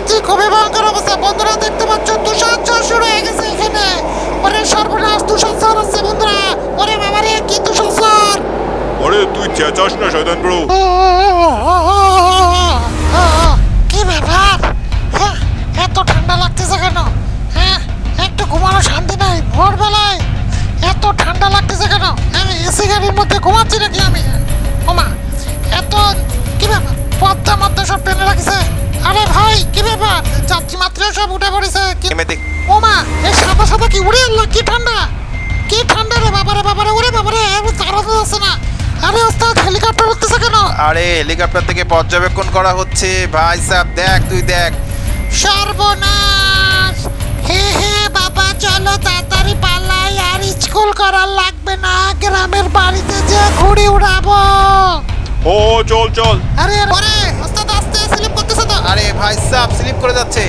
যাচ্ছি খুবই ভয়ঙ্কর অবস্থা। বন্ধুরা দেখতে পাচ্ছ তুষার ঝড় শুরু হয়ে গেছে এখানে। ওরে সর্বনাশ তুষার ঝড় হচ্ছে বন্ধুরা। ওরে বাবারে কি তুষার ঝড়? আরে তুই চেঁচাস না শয়তান ব্রো। কি ব্যাপার? হ্যাঁ, এত ঠান্ডা লাগতেছে কেন? হ্যাঁ একটু ঘুমানো শান্তি নাই ভোরবেলায়। এত ঠান্ডা লাগতেছে কেন? আমি এসি গাড়ির মধ্যে ঘুমাচ্ছি নাকি আমি? ওমা এত কি ব্যাপার? পদ্মা মধ্যে সব টেনে রাখছে। আরে ভাই কি ব্যাপার? যাত্রী মাত্র সব উঠে পড়েছে। দেখ ওমা এই সাদা সাদা কি? উড়ে এলো কি ঠান্ডা? কি ঠান্ডা রে বাবারে বাবারে ওরে বাবারে আমি তাড়াতে যাচ্ছে না। আরে ওস্তাদ হেলিকপ্টার উঠতেছে কেন? আরে হেলিকপ্টার থেকে পর্যবেক্ষণ করা হচ্ছে। ভাই সাহেব দেখ তুই দেখ। সর্বনাশ! হে হে বাবা চলো তাড়াতাড়ি পালাই। আর স্কুল করার লাগবে না গ্রামের বাড়িতে যে ঘুড়ি উড়াবো। ও চল চল। আরে ওরে আরে ভাই সাহেব স্লিপ করে যাচ্ছে।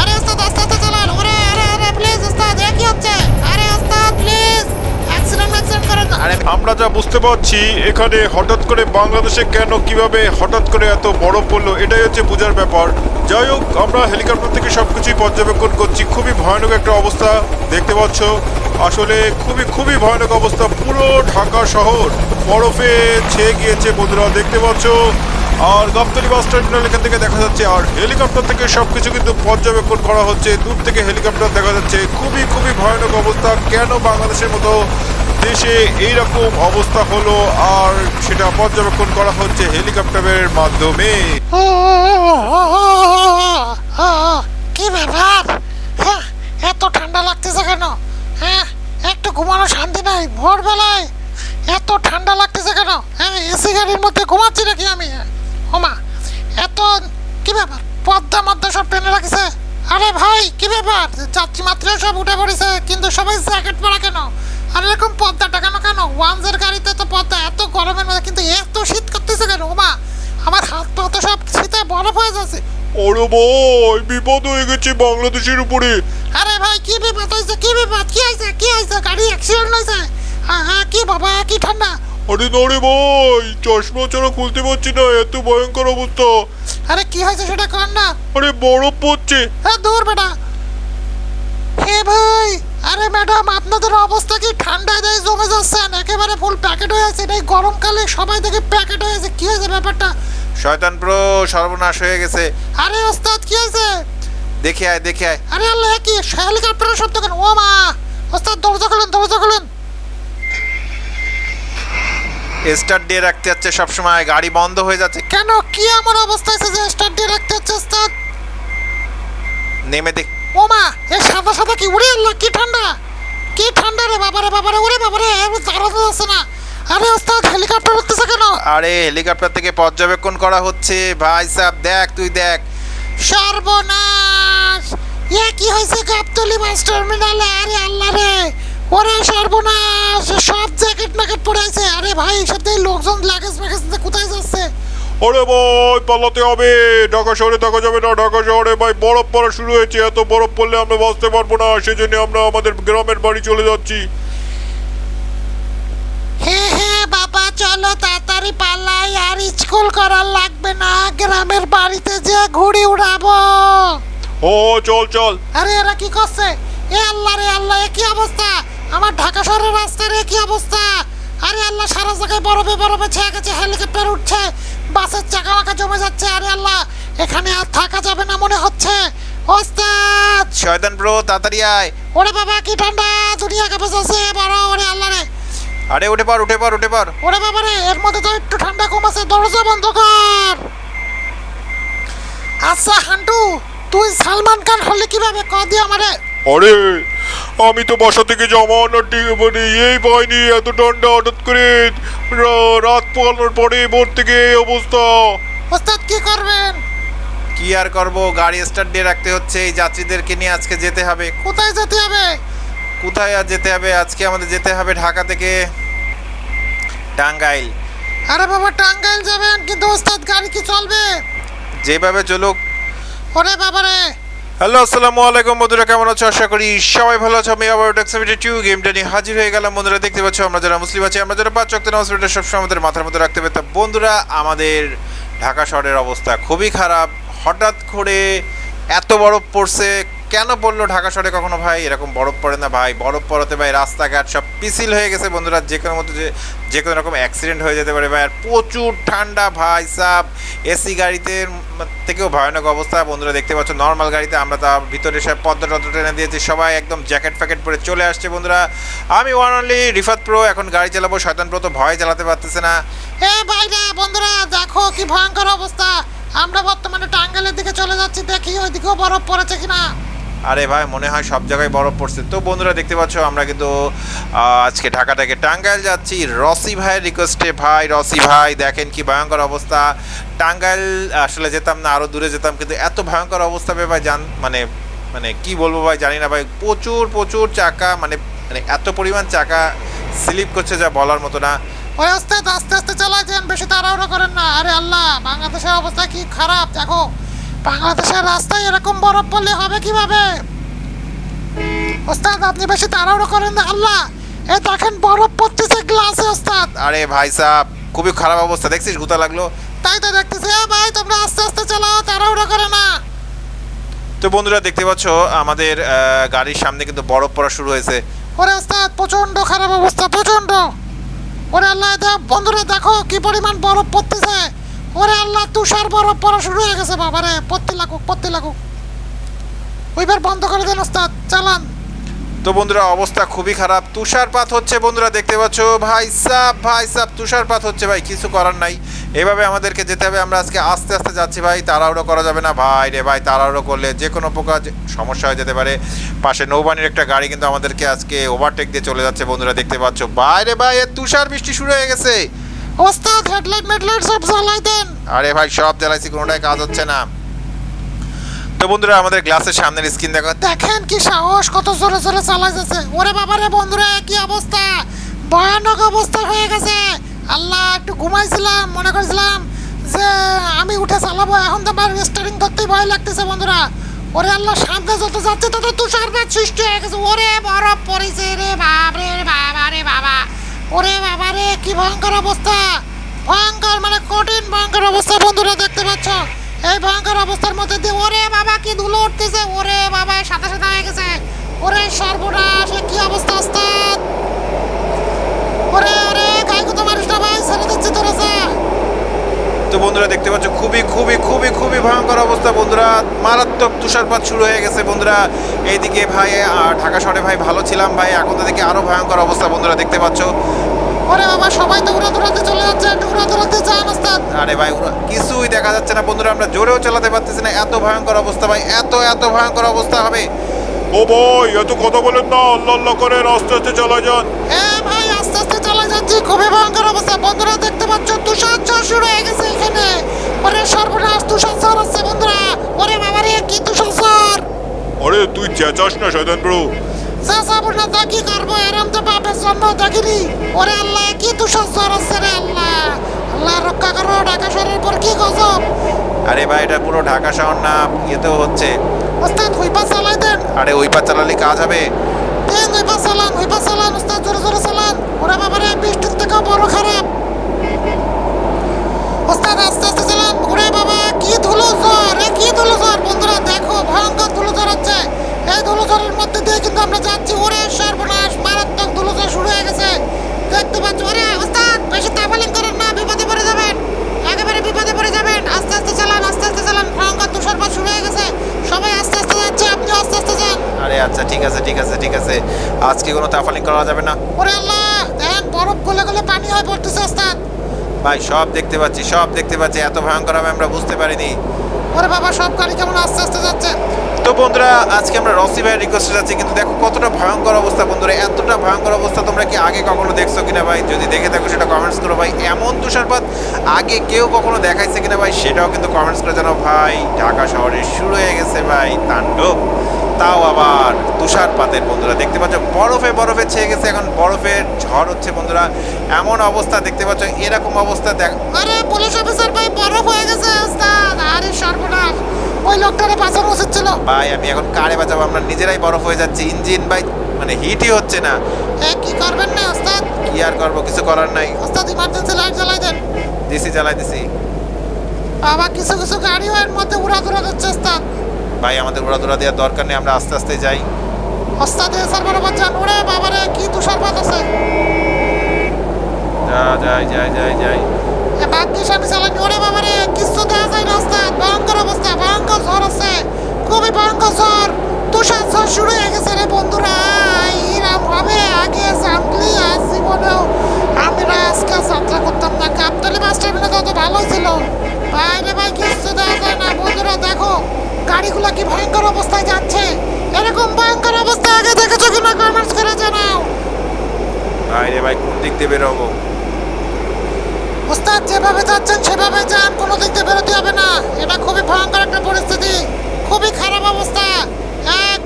আরে ওস্তাদ আস্তে আস্তে চালান। ওরে আরে আরে প্লিজ ওস্তাদ এ কি হচ্ছে? আরে ওস্তাদ প্লিজ অ্যাক্সিডেন্ট অ্যাক্সিডেন্ট করেন আরে আমরা যা বুঝতে পারছি এখানে হঠাৎ করে বাংলাদেশে কেন কীভাবে হঠাৎ করে এত বড় পড়ল এটাই হচ্ছে বোঝার ব্যাপার। যাই হোক আমরা হেলিকপ্টার থেকে সবকিছুই পর্যবেক্ষণ করছি খুবই ভয়ানক একটা অবস্থা দেখতে পাচ্ছ। আসলে খুবই খুবই ভয়ানক অবস্থা পুরো ঢাকা শহর বরফে ছেয়ে গিয়েছে বন্ধুরা দেখতে পাচ্ছ। আর গাবতলি বাস টার্মিনাল এখান থেকে দেখা যাচ্ছে, আর হেলিকপ্টার থেকে সবকিছু কিন্তু পর্যবেক্ষণ করা হচ্ছে। দূর থেকে হেলিকপ্টার দেখা যাচ্ছে। খুবই খুবই ভয়ানক অবস্থা। কেন বাংলাদেশের মতো দেশে এইরকম অবস্থা হলো আর সেটা পর্যবেক্ষণ করা হচ্ছে হেলিকপ্টারের মাধ্যমে? কি ব্যাপার? হ্যাঁ এত ঠান্ডা লাগতেছে কেন? হ্যাঁ একটু ঘুমানো শান্তি নাই, ভোরবেলায় এত ঠান্ডা লাগতেছে কেন? হ্যাঁ এসি গাড়ির মধ্যে ঘুমাচ্ছি নাকি আমি? ওমা এত কি ব্যাপার? পদ্মা মধ্যে সব টেনে রাখছে? আরে ভাই কি ব্যাপার? যাত্রী মাত্র সব উঠে পড়েছে কিন্তু সবাই জ্যাকেট পরা কেন? আর এরকম পদ্মাটা কেন কেন? ওয়ানজের গাড়িতে তো পদ্মা এত গরমের মধ্যে কিন্তু এত শীত করতেছে কেন? ওমা আমার হাত পা তো সব শীতে বরফ হয়ে যাচ্ছে। ওরে ভাই বিপদ হয়ে গেছে বাংলাদেশের উপরে। আরে ভাই কি বিপদ হয়েছে? কি বিপদ? কি হয়েছে? কি হয়েছে? গাড়ি অ্যাক্সিডেন্ট হয়েছে? হ্যাঁ হ্যাঁ কি বাবা কি ঠান্ডা? আরে না রে ভাই চশমা ছাড়া খুলতে পারছি না এত ভয়ঙ্কর অবস্থা। আরে কি হয়েছে সেটা কর না। আরে বরফ পড়ছে। হ্যাঁ দূর বেটা। হে ভাই আরে ম্যাডাম আপনাদের অবস্থা কি ঠান্ডা দেয় জমে যাচ্ছেন একেবারে ফুল প্যাকেট হয়ে আছে এই গরমকালে সবাই দেখে প্যাকেট হয়ে আছে। কি হয়েছে ব্যাপারটা? শয়তান প্রো সর্বনাশ হয়ে গেছে। আরে ওস্তাদ কি হয়েছে? দেখে আয় দেখে আয়। আরে আল্লাহ কি? হেলিকপ্টারের শব্দ কেন? ও মা! ওস্তাদ দরজা খুলেন দরজা খুলেন। স্টার্ট দিয়ে রাখতে যাচ্ছে সবসময় গাড়ি বন্ধ হয়ে যাচ্ছে। কেন? কি এমন অবস্থা আছে যে স্টার্ট দিয়ে রাখতে হচ্ছে ওস্তাদ নেমে দেখ। ও মা এ সাদা সাদা কি? উড়ে এলো কি ঠান্ডা? কি ঠান্ডা রে বাবারে বাবারে ওরে বাবারে দাঁড়াতে যাচ্ছে না। আরে ওস্তাদ হেলিকপ্টার উঠতেছে কেন? আরে হেলিকপ্টার থেকে পর্যবেক্ষণ করা হচ্ছে। ভাই সাহেব দেখ তুই দেখ। সর্বনাশ! এ কি হয়েছে গাবতলি বাস টার্মিনালে? আরে আল্লাহ রে! ওরে সর্বনাশ সব জ্যাকেট ম্যাকেট পরে আছে। আরে ভাই সাথে লোকজন লাগেজ ম্যাগেজ কোথায় যাচ্ছে? আরে ভাই পালাতে হবে। ঢাকা শহরে থাকা যাবে না। ঢাকা শহরে ভাই বরফ পড়া শুরু হয়েছে। এত বরফ পড়লে আমরা বাঁচতে পারব না। সেজন্য আমরা আমাদের গ্রামের বাড়ি চলে যাচ্ছি। হে হে বাবা চলো তাড়াতাড়ি পালাই। আর স্কুল করার লাগবে না। গ্রামের বাড়িতে যে ঘুড়ি উড়াবো। ও চল চল। আরে এরা কি করছে? এ আল্লাহ রে আল্লাহ কি অবস্থা? আমার ঢাকা শহরের রাস্তার কি অবস্থা? আরে আল্লাহ সারা জায়গায় বরফে বরফে ছেয়ে গেছে হেলিকপ্টার উঠছে বাসের চাকা মাকা জমে যাচ্ছে আরে আল্লাহ এখানে আর থাকা যাবে না মনে হচ্ছে। ওস্তাদ! শয়তান প্রো তাড়াতাড়ি আয়। ওরে বাবা কি ঠান্ডা দুনিয়া কাঁপে যাচ্ছে বড় ওরে আল্লাহ রে। আরে উঠে পার উঠে পার উঠে পার ওরে বাবা রে এর মধ্যে তো একটু ঠান্ডা কম আছে দরজা বন্ধ কর। আচ্ছা হান্টু তুই সালমান খান হলে কীভাবে? ক দিয়ে আমারে। আরে আমি তো বাসা থেকে জামা আনার মানে এই পাইনি এত ঠান্ডা হঠাৎ করে রা- রাত পোহানোর পরে ভোর থেকে এই অবস্থা। ওস্তাদ কি করবেন? কি আর করব? গাড়ি স্টার্ট দিয়ে রাখতে হচ্ছে এই যাত্রীদেরকে নিয়ে আজকে যেতে হবে। কোথায় যেতে হবে? কোথায় আর যেতে হবে? আজকে আমাদের যেতে হবে ঢাকা থেকে টাঙ্গাইল। আরে বাবা টাঙ্গাইল যাবেন কিন্তু ওস্তাদ গাড়ি কি চলবে? যেভাবে চলুক। ওরে বাবা রে হ্যালো আসসালামু আলাইকুম বন্ধুরা কেমন আছো? আশা করি সবাই ভালো আছো। আমি আবার ডেক্সামিটি টু গেমটা নিয়ে হাজির হয়ে গেলাম। বন্ধুরা দেখতে পাচ্ছ আমরা যারা মুসলিম আছি আমরা যারা পাঁচ চক্ত নামাজ পড়ি, সবসময় আমাদের মাথার মধ্যে রাখতে হবে। তা বন্ধুরা আমাদের ঢাকা শহরের অবস্থা খুবই খারাপ। হঠাৎ করে এত বরফ পড়ছে কেন পড়ল ঢাকা শহরে কখনো ভাই? এরকম বরফ পড়ে না ভাই। বরফ পড়াতে ভাই রাস্তাঘাট সব পিছিল হয়ে গেছে। বন্ধুরা, যে কোনো মতো যে যে কোনো রকম অ্যাক্সিডেন্ট হয়ে যেতে পারে ভাই। আর প্রচুর ঠান্ডা ভাই সাব। এসি গাড়িতে থেকেও ভয়ানক অবস্থা। বন্ধুরা, দেখতে পাচ্ছ নর্মাল গাড়িতে আমরা তা ভিতরে সব পদ্মা টদ্মা টেনে দিয়েছি। সবাই একদম জ্যাকেট ফ্যাকেট পরে চলে আসছে বন্ধুরা। আমি ওয়ান অনলি রিফাত প্রো এখন গাড়ি চালাবো। শয়তান প্রো তো ভয় চালাতে পারতেছে না। এ ভাইরা বন্ধুরা, দেখো কি ভয়ঙ্কর অবস্থা। আমরা বর্তমানে টাঙ্গাইলের দিকে চলে যাচ্ছি। দেখি ওইদিকেও বরফ পড়েছে কিনা। আরে ভাই, মনে হয় সব জায়গায় বরফ পড়ছে। তো বন্ধুরা, দেখতে পাচ্ছ, আমরা কিন্তু আজকে ঢাকা থেকে টাঙ্গাইল যাচ্ছি। রসি ভাইয়ের রিকোয়েস্টে ভাই, রসি ভাই, দেখেন কি ভয়ঙ্কর অবস্থা। টাঙ্গাইল আসলে যেতাম না আরও দূরে যেতাম, কিন্তু এত ভয়ঙ্কর অবস্থা পেয়ে ভাই, জান মানে মানে কি বলব ভাই, জানি না ভাই। প্রচুর প্রচুর চাকা মানে মানে এত পরিমাণ চাকা স্লিপ করছে যা বলার মতো না। ওই ওস্তাদ আস্তে আস্তে চালাই যান, বেশি তাড়াহুড়ো করেন না। আরে আল্লাহ, বাংলাদেশের অবস্থা কি খারাপ, দেখো। বাংলাদেশের রাস্তায় এরকম বরফ পড়লে হবে কীভাবে? ওস্তাদ আপনি বেশি তাড়াহুড়ো করেন না আল্লাহ। এ দেখেন বরফ পড়তেছে গ্লাসে ওস্তাদ। আরে ভাই সাহ খুবই খারাপ অবস্থা দেখছিস গুতা লাগল? তাই তো দেখতেছি। এ ভাই তোমরা আস্তে আস্তে চালাও তাড়াহুড়ো করে না। তো বন্ধুরা দেখতে পাচ্ছ আমাদের গাড়ির সামনে কিন্তু বরফ পড়া শুরু হয়েছে। ওরে ওস্তাদ প্রচণ্ড খারাপ অবস্থা প্রচণ্ড ওরে আল্লাহ দেখ বন্ধুরা দেখো কি পরিমাণ বরফ পড়তেছে। তুষার বরফ পড়া শুরু হয়ে গেছে, বাবারে। পড়তে লাগুক পড়তে লাগুক। ওইবার বন্ধ করে দেন ওস্তাদ, চালান। তো বন্ধুরা, অবস্থা খুবই খারাপ। তুষারপাত হচ্ছে বন্ধুরা, দেখতে পাচ্ছ? ভাই সাহ ভাই সাহ তুষারপাত হচ্ছে, ভাই, কিছু করার নাই। এভাবে আমাদেরকে যেতে হবে, আমরা আজকে আস্তে আস্তে যাচ্ছি, ভাই, তাড়াহুড়ো করা যাবে না। ভাই রে, ভাই, তাড়াহুড়ো করলে যে কোনো প্রকার সমস্যা হয়ে যেতে পারে। পাশে নৌবানির একটা গাড়ি কিন্তু আমাদেরকে আজকে ওভারটেক দিয়ে চলে যাচ্ছে, বন্ধুরা, দেখতে পাচ্ছ? ভাই রে, ভাই তুষার বৃষ্টি শুরু হয়ে গেছে। ওস্তাদ হেডলাইট মেডলাইট সব জ্বালাই দেন। আরে ভাই, সব জ্বালাইছি, কোনোটাই কাজ হচ্ছে না। তো বন্ধুরা, আমাদের গ্লাসের সামনের স্ক্রিন দেখো। দেখেন কি সাহস, কত জোরে জোরে চালাই যাচ্ছে ওরে বাবারে বন্ধুরা, কি অবস্থা? ভয়ানক অবস্থা হয়ে গেছে। আল্লাহ, একটু ঘুমাইছিলাম, মনে করেছিলাম যে আমি উঠে চালাবো এখন তো আমার স্টারিং করতেই ভয় লাগতেছে বন্ধুরা। ওরে আল্লাহ, সামনে যত যাচ্ছে তত তুষারপাত সৃষ্টি হয়ে গেছে। ওরে বরফ পড়েছে রে বাপ রে বাবা রে, বাবা। ওরে বাবা রে, কি ভয়ঙ্কর অবস্থা। ভয়ঙ্কর মানে কঠিন ভয়ঙ্কর অবস্থা বন্ধুরা, দেখতে পাচ্ছ? এই ভয়ঙ্কর অবস্থার মধ্যে দিয়ে ওরে বাবা, কি ধুলো উঠতেছে। ওরে বাবা, সাদা সাদা হয়ে গেছে। ওরে সর্বনাশ কি অবস্থা ওস্তাদ? ওরে ওরে, গায়ে কত মানুষ ভাই, ছেড়ে দিচ্ছে যা। তো বন্ধুরা দেখতে পাচ্ছ খুবই খুবই খুবই খুবই ভয়ঙ্কর অবস্থা বন্ধুরা। মারাত্মক তুষারপাত শুরু হয়ে গেছে বন্ধুরা। এইদিকে ভাই ঢাকা শহরে ভাই ভালো ছিলাম ভাই এখন তো দেখি আরও ভয়ঙ্কর অবস্থা বন্ধুরা দেখতে পাচ্ছ। ওরে বাবা সবাই তো উড়া দৌড়াতে চলে যাচ্ছে একটু উড়া দৌড়াতে যান ওস্তাদ। আরে ভাই ওরা কিছুই দেখা যাচ্ছে না বন্ধুরা আমরা জোরেও চালাতে পারতেছি না এত ভয়ঙ্কর অবস্থা ভাই এত এত ভয়ঙ্কর অবস্থা হবে। ও ভাই এত কথা বলেন না আল্লাহ আল্লাহ করে আস্তে আস্তে চালা যান। এ খুবই ভয়ঙ্কর অবস্থা। বন্ধুরা দেখতে পাচ্ছ তুষার ঝড় শুরু হয়ে গেছে এখানে। ওরে সর্বনাশ তুষার ঝড় আসছে বন্ধুরা। ওরে বাবা কি তুষার ঝড়? আরে তুই চেঁচাস না শয়তান ব্রো। চাচাবো না তা কি করব? এরম তো বাপের জন্ম দেখিনি। ওরে আল্লাহ কি তুষার ঝড় আসছে রে আল্লাহ। আল্লাহ রক্ষা করো ঢাকা শহরের পর কি গজব? আরে ভাই এটা পুরো ঢাকা শহর না ইয়েতেও হচ্ছে। ওস্তাদ হুইপা চালাই দেন। আরে ওই পা চালালে কাজ হবে। বড় খারাপ। উস্তাদ আস্তে আস্তে চালান। ওরে বাবা, কি ধুলো কি ধুলো বন্ধুরা, দেখো, ভয়ঙ্কর ধুলো জ্বর এই ধুলো মধ্যে দিয়ে কিন্তু আমরা যাচ্ছি। ওরে সর্বনাশ, মারাত্মক ধুলো শুরু হয়ে গেছে দেখতে পাচ্ছ ওরে ওস্তাদ বেশি তাফালিং করেন না বিপদে পড়ে যাবেন একেবারে বিপদে পড়ে যাবেন আস্তে আস্তে চালান আস্তে আস্তে চালান ভয়ঙ্কর তুষারপাত শুরু হয়ে গেছে সবাই আস্তে আস্তে যাচ্ছে আপনি আস্তে আস্তে যান আরে আচ্ছা ঠিক আছে ঠিক আছে ঠিক আছে আজকে কোনো তাফালিং করা যাবে না। ওরে আল্লাহ দেখেন বরফ গলে গলে পানি হয়ে পড়তেছে ওস্তাদ। ভাই সব দেখতে পাচ্ছি সব দেখতে পাচ্ছি এত ভয়ঙ্কর হবে আমরা বুঝতে পারিনি। ওরে বাবা সব গাড়ি কেমন আস্তে আস্তে যাচ্ছে। তো বন্ধুরা আজকে আমরা রসি ভাইয়ের রিকোয়েস্টে যাচ্ছি কিন্তু দেখো কতটা ভয়ঙ্কর অবস্থা বন্ধুরা এতটা ভয়ঙ্কর অবস্থা তোমরা কি আগে কখনো দেখছ কিনা ভাই? যদি দেখে থাকো সেটা কমেন্টস করো ভাই। এমন তুষারপাত আগে কেউ কখনো দেখাইছে কিনা ভাই সেটাও কিন্তু কমেন্টস করে জানাও ভাই। ঢাকা শহরে শুরু হয়ে গেছে ভাই তাণ্ডব। তাও আবার তুষারপাতের বন্ধুরা। দেখতে পাচ্ছ, বরফে বরফে ছেয়ে গেছে, এখন বরফের ঝড় হচ্ছে বন্ধুরা। এমন অবস্থা, দেখতে পাচ্ছ, এরকম অবস্থা, দেখ আরে পুলিশ অফিসার ভাই, বরফ হয়ে গেছে, ওস্তাদ! আরে, সর্বনাশ! ওই লোকটারে বাঁচানো উচিত ছিল। ভাই, আমি এখন কারে বাঁচাবো? আমরা নিজেরাই বরফ হয়ে যাচ্ছে। ইঞ্জিন ভাই মানে হিটই হচ্ছে না। কি করবেন না, ওস্তাদ? কি আর করব? কিছু করার নাই। ওস্তাদ ইমার্জেন্সি লাইট জ্বালাই দেন। দিছি চালাই দিছি। বাবা, কিছু কিছু গাড়িও এর মধ্যে উড়া ধরা যাচ্ছে ওস্তাদ। ভাই আমাদের উড়াদুরা দেওয়ার দরকার নেই আমরা আস্তে আস্তে যাই। বরাবর যান ওরে বাবারে কি তুষারপাত আছে। যা যাই যাই যাই যাই। এ ভাগ্যিস আমি চালানি ওরে বাবারে কিছু দেখা যায় না ওস্তাদ ভয়ঙ্কর অবস্থা ভয়ঙ্কর ঝড় আছে। খুবই ভয়ঙ্কর ঝড়। তুষার ঝড় শুরু হয়ে গেছে রে বন্ধুরা। এরম হবে আগে জানলি আজ জীবনেও। আমরা আজকে যাত্রা করতাম না। গাবতলি বাস টার্মিনাল তো ভালোই ছিল। ভাই রে ভাই কিছু দেখা যায় না। বন্ধুরা দেখো। গাড়িগুলো কি ভয়ঙ্কর অবস্থায় যাচ্ছে? এরকম ভয়ঙ্কর অবস্থা আগে দেখেছ কিনা কমেন্টস করে জানাও। ভাই রে ভাই কোন দিক দিয়ে বেরোবো? ওস্তাদ যেভাবে যাচ্ছেন সেভাবে যান কোনো দিক দিয়ে বেরোতে হবে না। এটা খুবই ভয়ঙ্কর একটা পরিস্থিতি। খুবই খারাপ অবস্থা। এক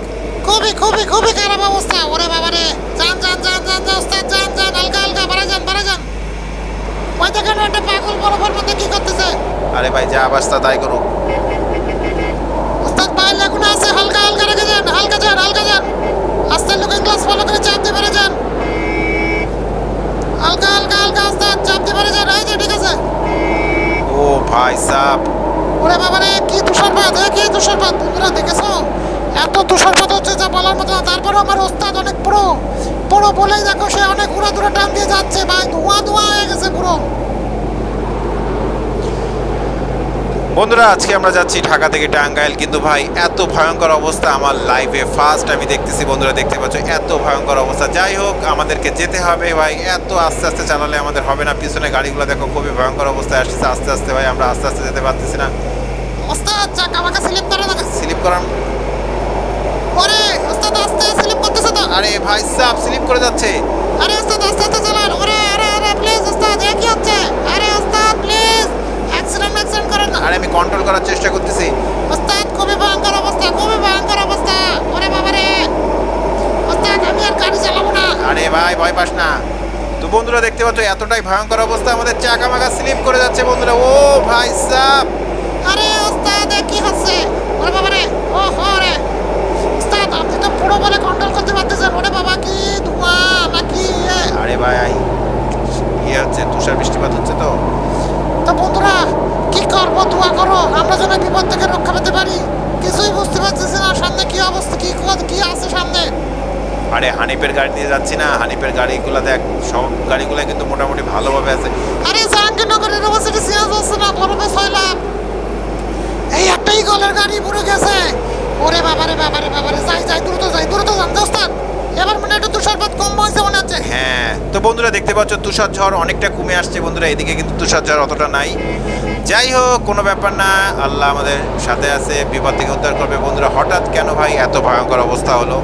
খুবই খুবই খুবই খারাপ অবস্থা। ওরে বাবা রে যান যান যান যান যান ওস্তাদ যান যান হালকা হালকা বাড়া যান বাড়া যান। ওই দেখেন একটা পাগল বরফের মধ্যে কি করতেছে? আরে ভাই যা অবস্থা তাই করুক। ওস্তাদ পায়ের লাগুনে আছে হালকা হালকা রেখে যান হালকা যান হালকা যান। আস্তে লুকিং গ্লাস ফলো করে চাপ দিয়ে বেড়ে যান। হালকা হালকা হালকা আস্তে চাপ দিয়ে বেড়ে যান এই যে ঠিক আছে। ও ভাই সাপ ওরে বাবা রে কি তুষারপাত হ্যাঁ কি তুষারপাত? তোমরা দেখেছ? এত তুষারপাত হচ্ছে যা বলার মতো না তারপরে আমার ওস্তাদ অনেক পুরো পুরো বলেই দেখো সে অনেক উড়া দূরে টান দিয়ে যাচ্ছে ভাই ধোঁয়া ধোঁয়া হয়ে গেছে পুরো বন্ধুরা আজকে আমরা যাচ্ছি ঢাকা থেকে টাঙ্গাইল। কিন্তু ভাই এত ভয়ঙ্কর অবস্থা আমার লাইফে ফার্স্ট আমি দেখতেছি বন্ধুরা দেখতে পাচ্ছ এত ভয়ঙ্কর অবস্থা। যাই হোক আমাদেরকে যেতে হবে ভাই। এত আস্তে আস্তে চালালে আমাদের হবে না। পিছনে গাড়িগুলো দেখো খুবই ভয়ঙ্কর অবস্থায় আসছে। আস্তে আস্তে ভাই আমরা আস্তে আস্তে যেতে পারতেছি না। স্লিপ করে করার ওরে ওস্তাদ আস্তে স্লিপ করতেছে তো। আরে ভাই সাপ স্লিপ করে যাচ্ছে। আরে ওস্তাদ আস্তে আস্তে চালান। ওরে আরে আরে প্লিজ ওস্তাদ এ কি হচ্ছে আরে ওস্তাদ প্লিজ অ্যাক্সিডেন্ট অ্যাক্সিডেন্ট করেন না আরে আমি কন্ট্রোল করার চেষ্টা করতেছি। ওস্তাদ, খুবই ভয়ঙ্কর অবস্থা, খুবই ভয়ঙ্কর অবস্থা। ওরে বাবা রে। ওস্তাদ, আমি আর গাড়ি চালাবো না। আরে ভাই, ভয় পাস না। তো বন্ধুরা, দেখতে পাচ্ছ, এতটাই ভয়ঙ্কর অবস্থা, আমাদের চাকা মাকা স্লিপ করে যাচ্ছে বন্ধুরা। ও ভাই সাপ আরে ওস্তাদ কি হচ্ছে? ওরে বাবা ও হো রে। ওস্তাদ, আপনি তো পুরো বলে কন্ট্রোল করতে পারতেছেন। ওরে বাবা, কি ধোঁয়া, নাকি? আরে ভাই ইয়ে হচ্ছে? তুষার বৃষ্টিপাত হচ্ছে তো? তো বন্ধুরা কি করব দোয়া করো আমরা যেন বিপদ থেকে রক্ষা পেতে পারি। কিছুই বুঝতে পারতেছি না সামনে কি অবস্থা কি কি আছে সামনে? আরে হানিফের গাড়ি নিয়ে যাচ্ছি না। হানিফের গাড়িগুলো দেখ সব গাড়িগুলো কিন্তু মোটামুটি ভালোভাবে আছে। আরে জাহাঙ্গীরনগর ইউনিভার্সিটি সিরিয়াস হচ্ছে না বরফে ছয়লাম এই একটাই গলের গাড়ি পুরো গেছে। ওরে বাবারে বাবারে বাবারে যাই যাই দ্রুত যাই দ্রুত যান দোস্তান এবার মনে হয় একটু তুষারপাত কম হয়েছে মনে হচ্ছে। হ্যাঁ তো বন্ধুরা দেখতে পাচ্ছ তুষার ঝড় অনেকটা কমে আসছে বন্ধুরা এদিকে কিন্তু তুষার ঝড় অতটা নাই। যাই হোক কোনো ব্যাপার না আল্লাহ আমাদের সাথে আছে বিপদ থেকে উদ্ধার করবে বন্ধুরা। হঠাৎ কেন ভাই? এত ভয়ঙ্কর অবস্থা হলো।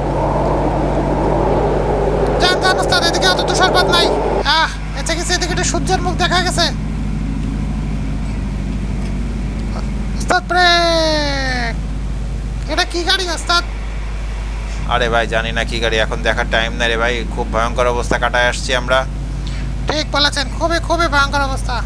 যান যান ওস্তাদ এদিকে অত তুষারপাত নাই। আহ এসে গেছে এদিকে একটু সূর্যের মুখ দেখা গেছে। ওস্তাদ ব্রেক! এটা কি গাড়ি ওস্তাদ? আরে ভাই, জানি না কী গাড়ি, এখন দেখার টাইম নাই রে ভাই, খুব ভয়ঙ্কর অবস্থা কাটায় আসছি আমরা। ঠিক বলেছেন, খুবই খুবই ভয়ঙ্কর অবস্থা।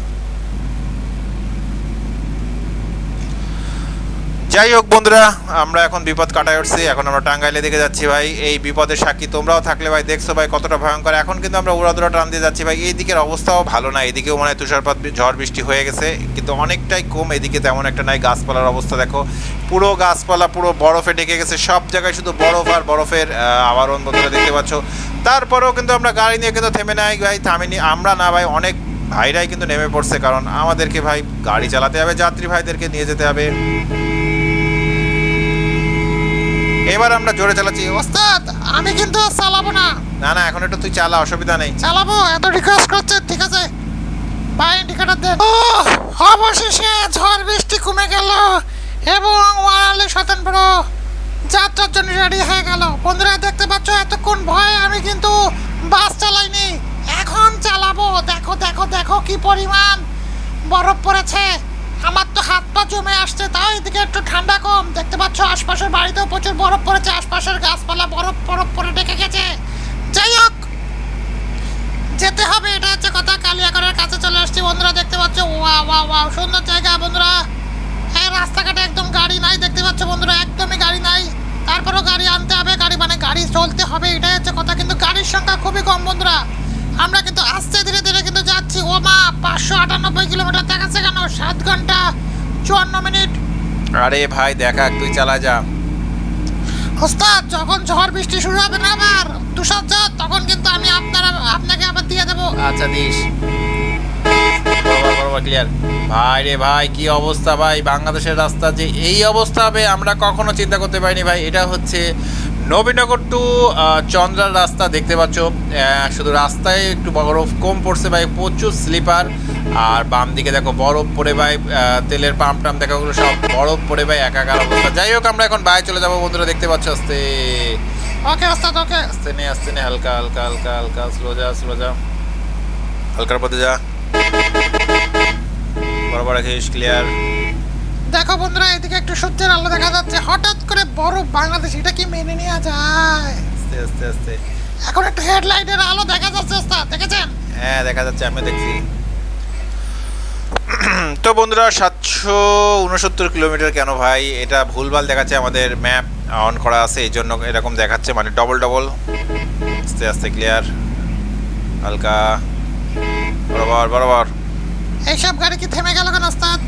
যাই হোক বন্ধুরা, আমরা এখন বিপদ কাটায় উঠছি। এখন আমরা টাঙ্গাইলে দিকে যাচ্ছি ভাই, এই বিপদের সাক্ষী তোমরাও থাকলে ভাই, দেখছ ভাই কতটা ভয়ঙ্কর। এখন কিন্তু আমরা উড়াদুরা টান দিয়ে যাচ্ছি ভাই এই দিকের অবস্থাও ভালো না। এদিকেও মানে তুষারপাত, ঝড় বৃষ্টি হয়ে গেছে, কিন্তু অনেকটাই কম এদিকে তেমন একটা নাই। গাছপালার অবস্থা দেখো, পুরো গাছপালা, পুরো বরফে ঢেকে গেছে। সব জায়গায় শুধু বরফ আর বরফের আবরণ বন্ধুরা দেখতে পাচ্ছ। তারপরেও কিন্তু আমরা গাড়ি নিয়ে কিন্তু থেমে নাই ভাই, থামিনি। আমরা না ভাই, অনেক ভাইরাই কিন্তু নেমে পড়ছে, কারণ আমাদেরকে ভাই গাড়ি চালাতে হবে, যাত্রী ভাইদেরকে নিয়ে যেতে হবে। এবার আমরা জোরে চালাচ্ছি। ওস্তাদ আমি কিন্তু চালাবো না। না না এখন একটু তুই চালা অসুবিধা নেই। চালাবো এত রিকোয়েস্ট করছে ঠিক আছে? বাই ইন্ডিকেটর দেন। ও অবশেষে ঝড় বৃষ্টি কমে গেল এবং ওয়ালে ওয়ারালি স্বতন্ত্র যাত্রার জন্য রেডি হয়ে গেল। বন্ধুরা দেখতে পাচ্ছ এতক্ষণ ভয় আমি কিন্তু বাস চালাইনি। এখন চালাবো। দেখো দেখো দেখো কি পরিমাণ বরফ পড়েছে। আমার তো হাত পা জমে আসছে, তাও এদিকে একটু ঠান্ডা কম। দেখতে পাচ্ছ আশপাশের বাড়িতেও প্রচুর বরফ পড়েছে, আশপাশের গাছপালা বরফ বরফ পরে ডেকে গেছে। যাই হোক, যেতে হবে, এটা হচ্ছে কথা। কালিয়াগড়ের কাছে চলে আসছি, বন্ধুরা, দেখতে পাচ্ছ ওয়া ওয়া ওয়া সুন্দর জায়গা, বন্ধুরা। হ্যাঁ রাস্তাঘাটে একদম গাড়ি নাই, দেখতে পাচ্ছ, বন্ধুরা, একদমই গাড়ি নাই। তারপরেও গাড়ি আনতে হবে, গাড়ি মানে গাড়ি চলতে হবে, এটাই হচ্ছে কথা, কিন্তু গাড়ির সংখ্যা খুবই কম, বন্ধুরা। আমরা কিন্তু আস্তে ধীরে ধীরে কিন্তু যাচ্ছি। ও মা পাঁচশো আটানব্বই কিলোমিটার দেখাচ্ছে কেন? সাত ঘণ্টা চুয়ান্ন মিনিট। আরে ভাই দেখা তুই চালা যা। ওস্তাদ যখন ঝড় বৃষ্টি শুরু হবে না আবার তুষারঝড় তখন কিন্তু আমি আপনার আপনাকে আবার দিয়ে দেবো। আচ্ছা দিস। ক্লিয়ার ভাই রে ভাই কি অবস্থা ভাই? বাংলাদেশের রাস্তা যে এই অবস্থা হবে আমরা কখনো চিন্তা করতে পারিনি ভাই। এটা হচ্ছে নবীনগর টু চন্দ্রার রাস্তা দেখতে পাচ্ছ। শুধু রাস্তায় একটু বরফ কম পড়ছে ভাই প্রচুর স্লিপার। আর বাম দিকে দেখো বরফ পড়ে ভাই তেলের পাম্প টাম দেখা ওগুলো সব বরফ পড়ে ভাই একাকার অবস্থা। যাই হোক আমরা এখন বাইরে চলে যাব বন্ধুরা দেখতে পাচ্ছ? আস্তে। ওকে আস্তে ওকে। আস্তে নে আস্তে নে হালকা হালকা হালকা হালকা স্লো যা স্লো যা। হালকার পথে যা। বরাবর রাখিস ক্লিয়ার দেখো বন্ধুরা এদিকে একটু সূর্যের আলো দেখা যাচ্ছে। হঠাৎ করে বড় বাংলাদেশ এটা কি মেনে নেওয়া যায়? আস্তে আস্তে আস্তে। এখন একটু হেডলাইটের আলো দেখা যাচ্ছে ওস্তাদ। দেখেছেন? হ্যাঁ দেখা যাচ্ছে আমি দেখছি। তো বন্ধুরা সাতশো উনসত্তর কিলোমিটার কেন ভাই? এটা ভুলভাল দেখাচ্ছে আমাদের ম্যাপ অন করা আছে এই জন্য এরকম দেখাচ্ছে মানে ডবল ডবল আস্তে আস্তে ক্লিয়ার হালকা। বরাবর বরাবর। এইসব গাড়ি কি থেমে গেল কেন ওস্তাদ?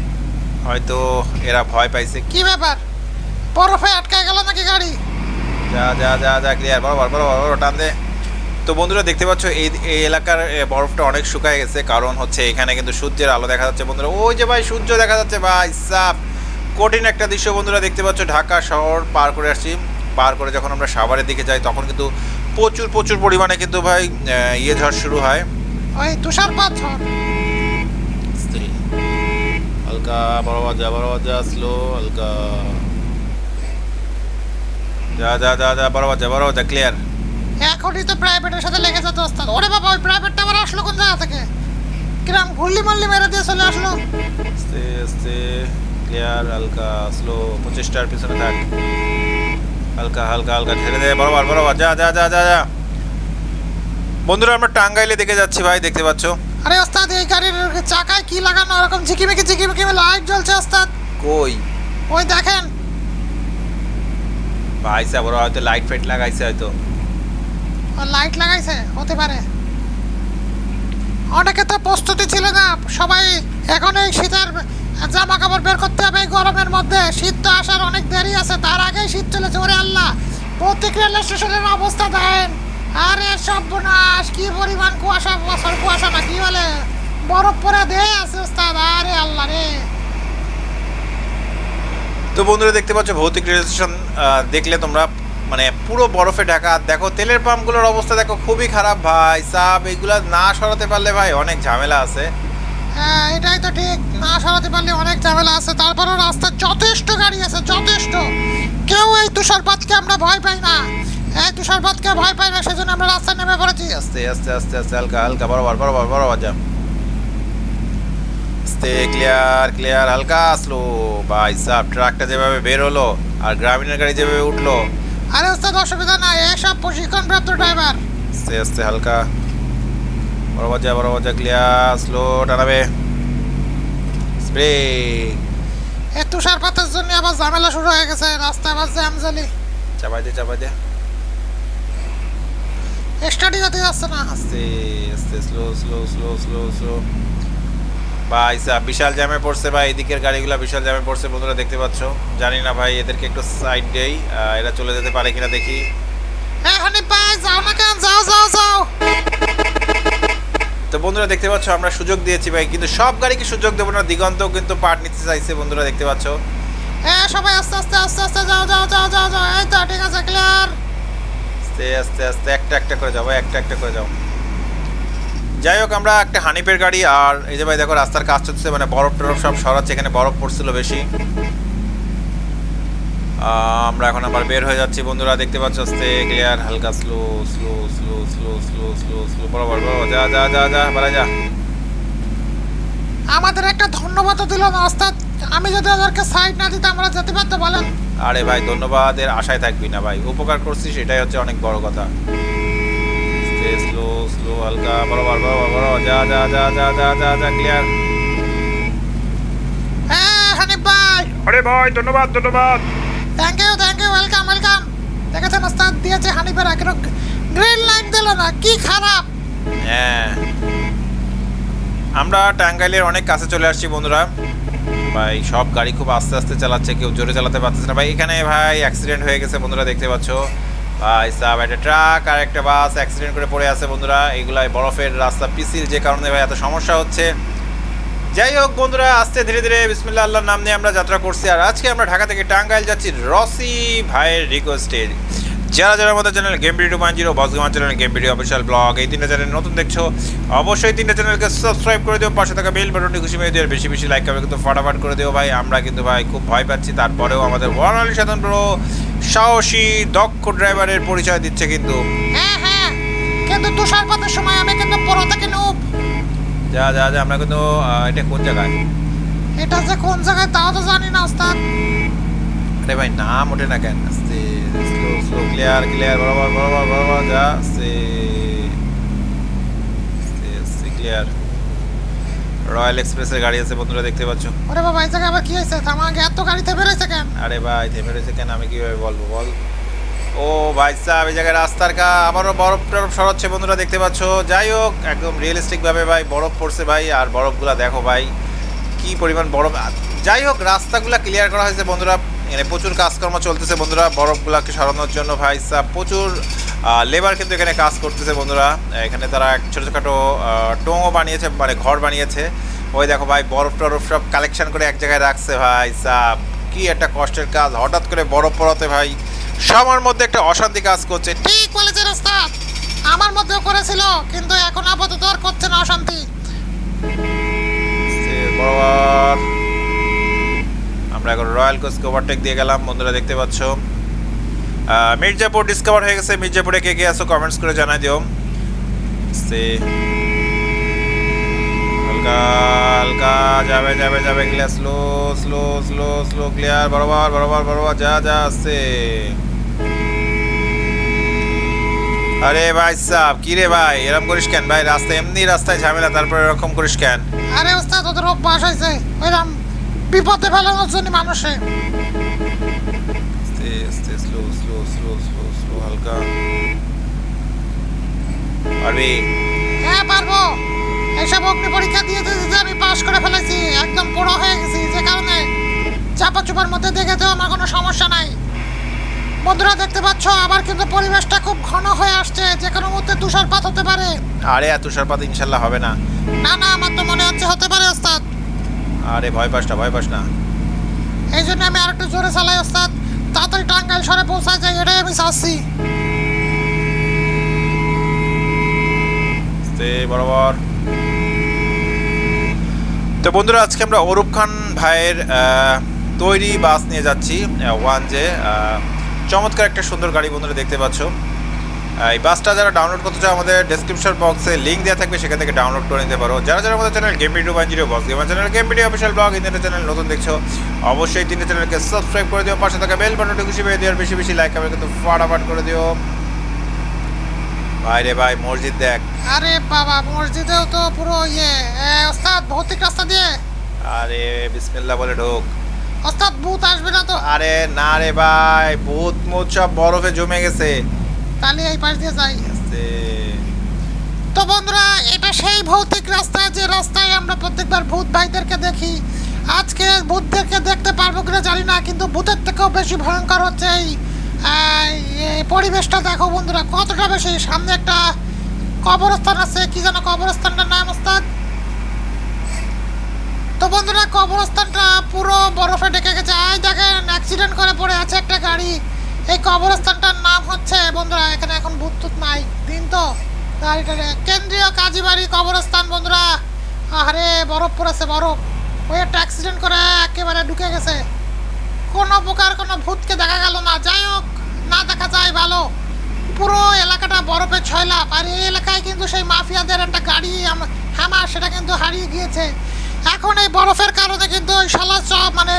হয়তো এরা ভয় পাইছে। কি ব্যাপার? বরফে আটকে গেল নাকি গাড়ি? যা যা যা যা ক্লিয়ার বরাবর বরাবর বরাবর টান দে। তো বন্ধুরা দেখতে পাচ্ছ এই এই এলাকার বরফটা অনেক শুকায় গেছে। কারণ হচ্ছে এখানে কিন্তু সূর্যের আলো দেখা যাচ্ছে বন্ধুরা। ওই যে ভাই সূর্য দেখা যাচ্ছে ভাই সাপ। কঠিন একটা দৃশ্য বন্ধুরা দেখতে পাচ্ছ। ঢাকা শহর পার করে আসছি। পার করে যখন আমরা সাভারের দিকে যাই তখন কিন্তু প্রচুর প্রচুর পরিমাণে কিন্তু ভাই ইয়ে ঝড় শুরু হয়। ওই তুষারপাত ঝড়। হালকা বরাবর যা বরাবর যা স্লো হালকা। যা যা যা যা বরাবর যা বরাবর যা ক্লিয়ার এখনই তো প্রাইভেটের সাথে লেগে যেত ওস্তাদ ওরে বাবা ওই প্রাইভেটটা আবার আসলো কোন জায়গা থেকে? কিরাম ঘুরলি মারলি মেরে দিয়ে চলে আসলো। আস্তে আস্তে ক্লিয়ার হালকা স্লো পঁচিশটার পিছনে থাক। হালকা হালকা হালকা ছেড়ে দে বরাবর বরাবর যা যা যা যা যা। বন্ধুরা আমরা টাঙ্গাইলে দেখে যাচ্ছি ভাই দেখতে পাচ্ছ? আরে ওস্তাদ এই গাড়ির চাকায় কি লাগানো? এরকম ঝিকিমিকি ঝিকিমিকি লাইট জ্বলছে ওস্তাদ। কই? ওই দেখেন। ভাই সাহেব ওরা হয়তো লাইট ফাইট লাগাইছে হয়তো। লাইট লাগাইছে? হতে পারে। অনেকে তো প্রস্তুতি ছিল না। সবাই এখন এই শীতের জামা কাপড় বের করতে হবে গরমের মধ্যে। শীত তো আসার অনেক দেরি আছে তার আগেই শীত চলেছে। ওরে আল্লাহ প্রত্যেক রেল স্টেশনের অবস্থা দেন। আরে সর্বনাশ কি পরিমাণ কুয়াশা বছর কুয়াশা না কি বলে? বরফ পরে দেয় আছে ওস্তাদ আরে আল্লাহ রে। তো বন্ধুরা দেখতে পাচ্ছ ভৌতিক রেল স্টেশন দেখলে তোমরা মানে পুরো বরফে ঢাকা। দেখো তেলের পাম্পগুলোর অবস্থা দেখো খুবই খারাপ ভাই। সাপ এগুলো না সরাতে পারলে ভাই অনেক ঝামেলা আছে। হ্যাঁ এটাই তো ঠিক। না সরাতে পারলে অনেক ঝামেলা আছে। তারপরও রাস্তায় যথেষ্ট গাড়ি আছে যথেষ্ট। কেউ এই তুষারপাতকে আমরা ভয় পাই না। তুষারপাতকে ভয় পাই না সেজন্য আমরা রাস্তায় নেমে পড়েছি। আস্তে আস্তে আস্তে আস্তে হালকা হালকা বরাবর বরাবর বরাবর যা আস্তে ক্লিয়ার ক্লিয়ার হালকা স্লো ভাই সাব ট্রাকটা যেভাবে বের হলো আর গ্রামীণের গাড়ি যেভাবে উঠল। আরে ওস্তাদ অসুবিধা নাই এসব প্রশিক্ষণপ্রাপ্ত ড্রাইভার আস্তে আস্তে হালকা। বরাবর যা বরাবর যা ক্লিয়ার স্লো টানাবে। স্প্রে এই তুষারপাতের জন্য আবার ঝামেলা শুরু হয়ে গেছে রাস্তায় আবার জ্যাম জালি চাপাই দে চাপাই দে। স্টাডি হতে যাচ্ছে না। আস্তে আস্তে slow slow slow slow slow ভাই বিশাল জ্যামে পড়ছে ভাই এদিকের গাড়িগুলো বিশাল জ্যামে পড়ছে বন্ধুরা দেখতে পাচ্ছ। জানি না ভাই এদেরকে একটু সাইড দেই এরা চলে যেতে পারে কিনা দেখি। হ্যাঁ হানি ভাই যাও না কেন? যাও যাও যাও। তো বন্ধুরা দেখতে পাচ্ছ আমরা সুযোগ দিয়েছি ভাই কিন্তু সব গাড়িকে সুযোগ দেবো না দিগন্তও কিন্তু পার্ট নিতে চাইছে বন্ধুরা দেখতে পাচ্ছ। হ্যাঁ সবাই আস্তে আস্তে আস্তে আস্তে যাও যাও যাও যাও যাও। এই তো ঠিক আছে ক্লিয়ার আস্তে আস্তে আস্তে, একটা একটা করে যাব একটা একটা করে যাব যাই হোক, আমরা একটা হানিপের গাড়ি আর এই যে ভাই দেখো, রাস্তার কাজ চলছে মানে বরফ টরফ সব সরাচ্ছে, এখানে বরফ পড়ছিল বেশি। আমরা এখন আবার বের হয়ে যাচ্ছি, বন্ধুরা, দেখতে পাচ্ছ, আস্তে ক্লিয়ার হালকা slow slow slow slow slow slow slow বরাবর বরাবর, যা যা যা যা, বাড়া, যা। আমাদের একটা ধন্যবাদ দিলাম ওস্তাদ আমি যদি ওদেরকে সাইড না দিতে আমরা যেতে পারতো, বলেন। আরে ভাই ধন্যবাদ এর আশায় থাকবি না ভাই। উপকার করছিস সেটাই হচ্ছে অনেক বড় কথা। স্লো স্লো হালকা বরাবর বরাবর বরাবর যা যা যা যা যা যা যা ক্লিয়ার হ্যাঁ আরে ভাই ধন্যবাদ ধন্যবাদ। Thank you thank you welcome welcome দেখেছেন ওস্তাদ? দিয়েছে হানিফের এখনও গ্রিন লাইন দিল না কি খারাপ। হ্যাঁ। আমরা টাঙ্গাইলের অনেক কাছে চলে আসছি বন্ধুরা। ভাই, সব গাড়ি খুব আস্তে আস্তে চালাচ্ছে, কেউ জোরে চালাতে পারতেছে না। ভাই, এখানে ভাই অ্যাক্সিডেন্ট হয়ে গেছে, বন্ধুরা দেখতে পাচ্ছ। ভাই সাহেব একটা ট্রাক আর একটা বাস অ্যাক্সিডেন্ট করে পড়ে আছে, বন্ধুরা। এইগুলাই বরফের রাস্তা পিসিল যে কারণে ভাই এত সমস্যা হচ্ছে। যাই হোক, বন্ধুরা, আস্তে ধীরে ধীরে বিসমিল্লা আল্লাহর নাম নিয়ে আমরা যাত্রা করছি। আর আজকে আমরা ঢাকা থেকে টাঙ্গাইল যাচ্ছি রসি ভাইয়ের রিকোয়েস্টে যারা যারা আমাদের channel game video one zero বসগমান channel game video official blog এই তিনটা চ্যানেল নতুন দেখছ অবশ্যই তিনটা চ্যানেলকে সাবস্ক্রাইব করে দিও পাশে থাকা বেল বাটনটি খুশি মেয়ে দিও আর বেশি বেশি লাইক করবে কিন্তু ফটাফট করে দিও ভাই। আমরা কিন্তু ভাই খুব ভয় পাচ্ছি তারপরেও আমাদের ওয়ারালি সাধন প্রো সাহসী দক্ষ ড্রাইভারের পরিচয় দিচ্ছে কিন্তু। হ্যাঁ হ্যাঁ কিন্তু তুষারপাতের সময় আমি কিন্তু পড়া থেকে নুব যা যা যা আমরা কিন্তু এটা কোন জায়গায়? এটা যে কোন জায়গায় তাও তো জানি না ওস্তাদ। আরে ভাই নাম ওঠে না কেন? আস্তে। স্লো স্লো ক্লিয়ার ক্লিয়ার বরাবর বরাবর বরাবর যা আস্তে আস্তে ক্লিয়ার রয়্যাল এক্সপ্রেসের গাড়ি আছে বন্ধুরা দেখতে পাচ্ছ? ওরে বাবা এই জায়গায় আবার কি হয়েছে? আমাকে এত গাড়িতে বেরোয়েছে কেন? আরে ভাই থেমে রয়েছে কেন? আমি কীভাবে বলব বল? ও ভাই সাহেব এই জায়গায় রাস্তার কা আবারও বরফ টরফ সরাচ্ছে বন্ধুরা দেখতে পাচ্ছ? যাই হোক একদম রিয়েলিস্টিক ভাবে ভাই বরফ পড়ছে ভাই আর বরফগুলা দেখো ভাই কি পরিমাণ বরফ। যাই হোক রাস্তাগুলা ক্লিয়ার করা হয়েছে বন্ধুরা। এখানে প্রচুর কাজকর্ম চলতেছে বন্ধুরা বরফগুলাকে সরানোর জন্য ভাই সাহেব প্রচুর লেবার কিন্তু এখানে কাজ করতেছে বন্ধুরা। এখানে তারা এক ছোটোখাটো টোঙও বানিয়েছে মানে ঘর বানিয়েছে। ওই দেখো ভাই বরফ টরফ সব কালেকশন করে এক জায়গায় রাখছে ভাই সাহ। কি একটা কষ্টের কাজ হঠাৎ করে বরফ পড়াতে ভাই সবার মধ্যে একটা অশান্তি কাজ করছে। ঠিক বলেছে রাস্তা আমার মধ্যেও করেছিল কিন্তু এখন আপাতত আর করছে না অশান্তি। বরাবর আমরা এখন রয়্যাল কোস্টকে ওভারটেক দিয়ে গেলাম। বন্ধুরা দেখতে পাচ্ছ। মির্জাপুর ডিসকভার হয়ে গেছে। মির্জাপুরে কে কে আসো কমেন্টস করে জানাই দিও। সে হালকা যাবে যাবে যাবে clear slow slow slow slow clear বরাবর বরাবর বরাবর, যা যা আসছে আরে ভাই সাহ কি রে ভাই? এরকম করিস কেন? ভাই, রাস্তায় এমনি রাস্তায় ঝামেলা, তারপরে এরকম করিস কেন? আরে ওস্তাদ, ওদের অভ্যাস হয়েছে। ওইরকম বিপদে ফেলানোর জন্য মানুষে। আস্তে আস্তে slow slow slow slow slow হালকা। পারবি? হ্যাঁ পারব। এইসব অগ্নি পরীক্ষা দিয়ে দিতে আমি পাশ করে ফেলেছি একদম বড় হয়ে গেছি যে কারণে চাপা চুপার মধ্যে দেখে তো আমার কোনো সমস্যা নাই। বন্ধুরা দেখতে পাচ্ছ আবার কিন্তু পরিবেশটা খুব ঘন হয়ে আসছে যে কোনো মুহূর্তে তুষারপাত হতে পারে। আরে তুষারপাত ইনশাল্লাহ হবে না। না না আমার তো মনে হচ্ছে হতে পারে ওস্তাদ। আরে ভয় পাস না ভয় পাস না। এই জন্য আমি আরেকটু জোরে চালাই ওস্তাদ। তাড়াতাড়ি টাঙ্গাইল সরে পৌঁছায় যাই এটাই আমি চাচ্ছি। বরাবর। তো বন্ধুরা আজকে আমরা অরূপ খান ভাইয়ের তৈরি বাস নিয়ে যাচ্ছি ওয়ান জে চমৎকার একটা সুন্দর গাড়ি বন্ধুরা দেখতে পাচ্ছ। এই বাসটা যারা ডাউনলোড করতে চাও আমাদের ডেসক্রিপশন বক্সে লিঙ্ক দেওয়া থাকবে সেখান থেকে ডাউনলোড করে নিতে পারো। যারা যারা আমাদের channel game video one zero box gamer channel game video official blog internet channel নতুন দেখছ অবশ্যই তিনটে চ্যানেলকে সাবস্ক্রাইব করে দিও। পাশে থাকা বেল বাটনটি খুশি পেয়ে দিও আর বেশি বেশি লাইক হবে কিন্তু ফাটাফাট করে দিও। ভাই রে ভাই মসজিদ দেখ। আরে বাবা মসজিদেও তো পুরো ইয়ে ওস্তাদ ভৌতিক রাস্তা দিয়ে। আরে বিসমিল্লাহ বলে ঢোক। ওস্তাদ ভূত আসবে না তো। আরে না রে ভাই ভূত মুত সব বরফে জমে গেছে। তাহলে এই পাশ দিয়ে যাই। তো বন্ধুরা এটা সেই ভৌতিক রাস্তা যে রাস্তায় আমরা প্রত্যেকবার ভূত ভাইদেরকে দেখি আজকে ভূতদেরকে দেখতে পারব কিনা জানি না কিন্তু ভূতের থেকেও বেশি ভয়ঙ্কর হচ্ছে এই পরিবেশটা। দেখো বন্ধুরা কতটা বেশি। সামনে একটা কবরস্থান আছে কি যেন কবরস্থানটার নাম ওস্তাদ? তো বন্ধুরা কবরস্থানটা পুরো বরফে ঢেকে গেছে। আই দেখেন অ্যাক্সিডেন্ট করে পড়ে আছে একটা গাড়ি। এই কবরস্থানটার নাম হচ্ছে, বন্ধুরা, এখানে এখন ভূত টুত নাই। দিন তো। কেন্দ্রীয় কাজীবাড়ি কবরস্থান, বন্ধুরা। আরে বরফ পড়েছে, বরফ। ওই একটা অ্যাক্সিডেন্ট করে একেবারে ঢুকে গেছে। কোনো প্রকার কোনো ভূতকে দেখা গেল না। যাই হোক, না দেখা যায় ভালো। পুরো এলাকাটা বরফে ছয়লাভ আর এই এলাকায় কিন্তু সেই মাফিয়াদের একটা গাড়ি হামার সেটা কিন্তু হারিয়ে গিয়েছে। এখন এই বরফের কারণে কিন্তু ওই শালা সব মানে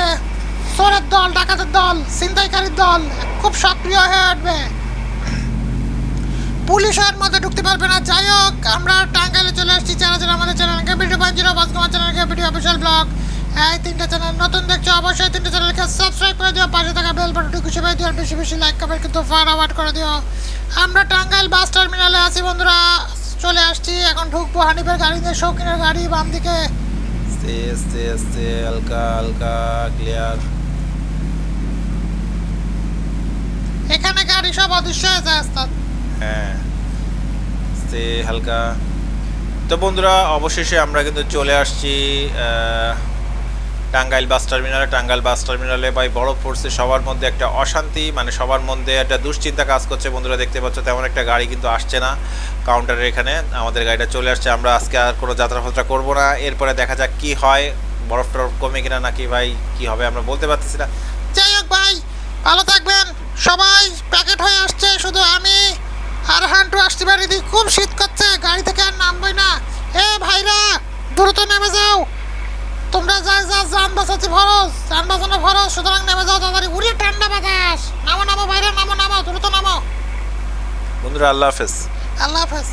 চোরের দল, ডাকাতের দল, ছিনতাইকারীর দল, খুব সক্রিয় হয়ে উঠবে। পুলিশের মধ্যে ঢুকতে পারবে না। যাই হোক, আমরা টাঙ্গাইলে চলে আসছি। যারা আমাদের চ্যানেলকে ভিডিও পাঁচ জিরো পাঁচ কুমার চ্যানেলকে ভিডিও অফিসিয়াল ব্লগ এই তিনটা চ্যানেল নতুন দেখছ, অবশ্যই তিনটা চ্যানেলকে সাবস্ক্রাইব করে দিও। পাশে থাকা বেল বাটনটি খুশি পেয়ে দিও। বেশি বেশি লাইক কমেন্ট কিন্তু ফার ফরওয়ার্ড করে দিও। আমরা টাঙ্গাইল বাস টার্মিনালে আছি, বন্ধুরা। চলে আসছি। এখন ঢুকবো হানিফের গাড়ি শৌখিনের গাড়ি বাম দিকে হালকা হালকা ক্লিয়ার এখানে গাড়ি সব অদৃশ্য হয়ে যায় ওস্তাদ হ্যাঁ আস্তে হালকা। তো বন্ধুরা অবশেষে আমরা কিন্তু চলে আসছি টাঙ্গাইল বাস টার্মিনালে। টাঙ্গাইল বাস টার্মিনালে ভাই বরফ পড়ছে সবার মধ্যে একটা অশান্তি মানে সবার মধ্যে একটা দুশ্চিন্তা কাজ করছে। বন্ধুরা দেখতে পাচ্ছ তেমন একটা গাড়ি কিন্তু আসছে না কাউন্টারের এখানে। আমাদের গাড়িটা চলে আসছে আমরা আজকে আর কোনো যাত্রাফাত্রা করব না। এরপরে দেখা যাক কি হয় বরফ টরফ কমে কিনা নাকি ভাই কি হবে আমরা বলতে পারতেছি না। যাই হোক ভাই ভালো থাকবেন। সবাই প্যাকেট হয়ে আসছে শুধু আমি আর হান্টু আসতে পারিনি। খুব শীত করছে গাড়ি থেকে আর নামবই না। এ ভাইরা দ্রুত নেমে যাও। তোমরা যা যা যান বাঁচাচ্ছি ভরস যান বাঁচানো ভরস সুতরাং নেমে যাও তাড়াতাড়ি। উড়িয়ে ঠান্ডা বাতাস। নামো নামো ভাইরা নামো নামো দ্রুত নামো। বন্ধুরা আল্লাহ হাফেজ। আল্লাহ হাফেজ।